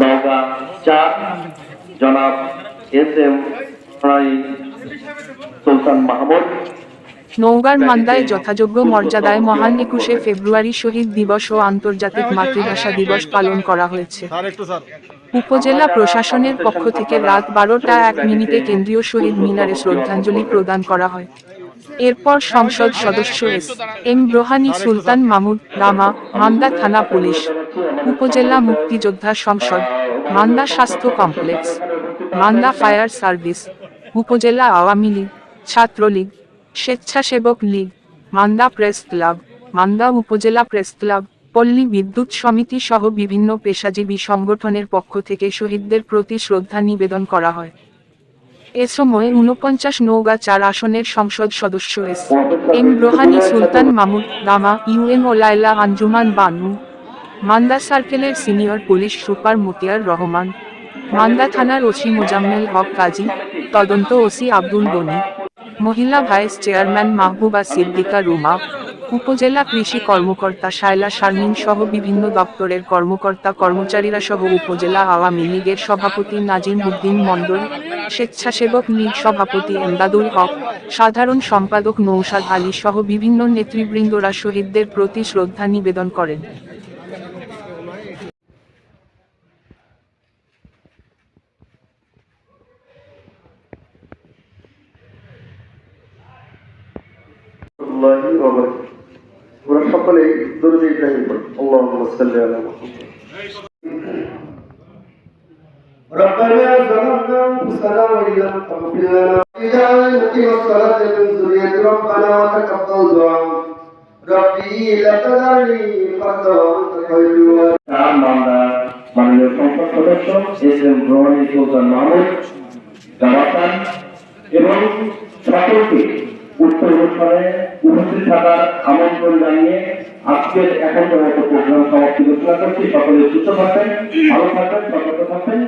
নওগাঁ চার জনাব S M সুলতান মাহমুদ। নওগাঁর মান্দায় যথাযোগ্য মর্যাদায় মহান একুশে ফেব্রুয়ারি শহীদ দিবস ও আন্তর্জাতিক মাতৃভাষা দিবস পালন করা হয়েছে। উপজেলা প্রশাসনের পক্ষ থেকে রাত বারোটা এক মিনিটে কেন্দ্রীয় শহীদ মিনারে শ্রদ্ধাঞ্জলি প্রদান করা হয়। এরপর সংসদ সদস্য এস এম রোহানি, সুলতান মামুদ রামা, মান্দা থানা পুলিশ, উপজেলা মুক্তিযোদ্ধা সংসদ, মান্দা স্বাস্থ্য কমপ্লেক্স, মান্দা ফায়ার সার্ভিস, উপজেলা Awami League, Chhatra League, Swechchhasebak League, Manda press club, Manda Upazila press club, পল্লী বিদ্যুৎ সমিতি সহ বিভিন্ন পেশাজীবী সংগঠনের পক্ষ থেকে শহীদদের প্রতি শ্রদ্ধা নিবেদন করা হয়। এ সময় উনপঞ্চাশ নৌগা চার আসনের সংসদ সদস্য এস এম রোহানি, সুলতান মামুদ গামা ইউএন ও লাইলা আঞ্জুমান বানু, মান্দা সার্কেলের senior police super Motiar Rahman, Manda থানার ওসি মোজাম্মেল হক কাজী, তদন্ত ওসি আব্দুল গনি, মহিলা ভাইস চেয়ারম্যান মাহবুবা সিদ্দিকা রুমা উপজেলা কৃষি কর্মকর্তা শায়লা শারমিন সহ বিভিন্ন দপ্তরের কর্মকর্তা কর্মচারীরা সহ উপজেলা আওয়ামী লীগের সভাপতি নাজিম উদ্দিন মণ্ডল, স্বেচ্ছাসেবক লীগ সভাপতি এমদাদুল হক, সাধারণ সম্পাদক নৌসাদ আলী সহ বিভিন্ন নেতৃবৃন্দরা শহীদদের প্রতি শ্রদ্ধা নিবেদন করেন। বারাকাতুহু। আমরা সকলেই দরুদ ইব্রাহিম পড়ি আল্লাহুম্মা সাল্লি আলা মুহাম্মাদ ربنا ظلمنا انفسنا وان لم تغفر لنا واجعلنا مقيم الصلاه من ذريتي ربنا وتقبل دعاء ربي لا تذرني فردا وانت خير الوارثين চার মামলা মাননীয় সংসদ সদস্য এস এম রোহানি সুলতান মাহমুদ জামাতান এবং সকলকে উত্তর উপস্থিত থাকার আমন্ত্রণ জানিয়ে আজকের এখন সমাপ্তি ঘোষণা করছি। সকলে সুস্থ থাকবেন, ভালো থাকবেন, সতর্ক থাকবেন।